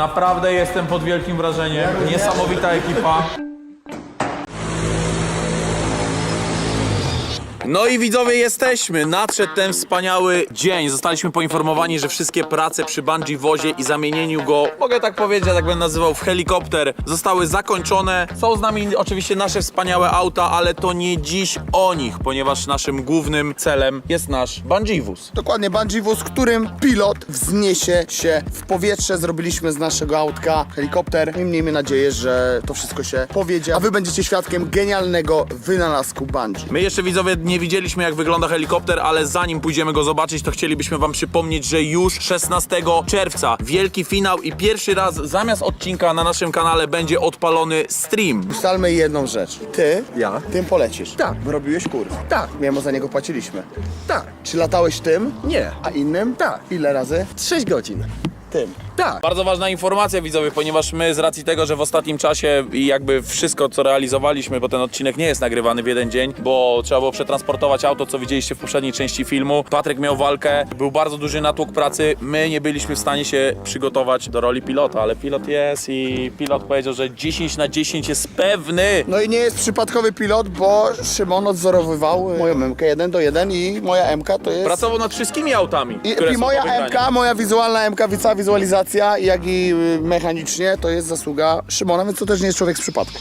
Naprawdę jestem pod wielkim wrażeniem. Niesamowita ekipa. No i widzowie, jesteśmy. Nadszedł ten wspaniały dzień. Zostaliśmy poinformowani, że wszystkie prace przy bungee wozie i zamienieniu go, mogę tak powiedzieć, ja tak będę nazywał, w helikopter, zostały zakończone. Są z nami oczywiście nasze wspaniałe auta, ale to nie dziś o nich, ponieważ naszym głównym celem jest nasz bungee wóz. Dokładnie bungee wóz, którym pilot wzniesie się w powietrze. Zrobiliśmy z naszego autka helikopter i miejmy nadzieję, że to wszystko się powiedzie, a wy będziecie świadkiem genialnego wynalazku bungee. My jeszcze widzowie nie widzieliśmy jak wygląda helikopter, ale zanim pójdziemy go zobaczyć, to chcielibyśmy wam przypomnieć, że już 16 czerwca wielki finał i pierwszy raz zamiast odcinka na naszym kanale będzie odpalony stream. Ustalmy jedną rzecz. Ty, Ja? tym polecisz. Tak. Robiłeś kurs. Tak. Mimo za niego płaciliśmy. Tak. Czy latałeś tym? Nie. A innym? Tak. Ile razy? 6 godzin. Tym. Tak. Bardzo ważna informacja widzowie, ponieważ my z racji tego, że w ostatnim czasie i jakby wszystko co realizowaliśmy, bo ten odcinek nie jest nagrywany w jeden dzień, bo trzeba było przetransportować auto, co widzieliście w poprzedniej części filmu. Patryk miał walkę, był bardzo duży natłok pracy, my nie byliśmy w stanie się przygotować do roli pilota, ale pilot jest i pilot powiedział, że 10 na 10 jest pewny. No i nie jest przypadkowy pilot, bo Szymon odzorowywał moją MK 1 do 1 i moja MK to jest... Pracował nad wszystkimi autami, I, które i są moja do wygrania. MK, moja wizualna MK, cała wizualizacja, jak i y, mechanicznie, to jest zasługa Szymona, więc to też nie jest człowiek z przypadku.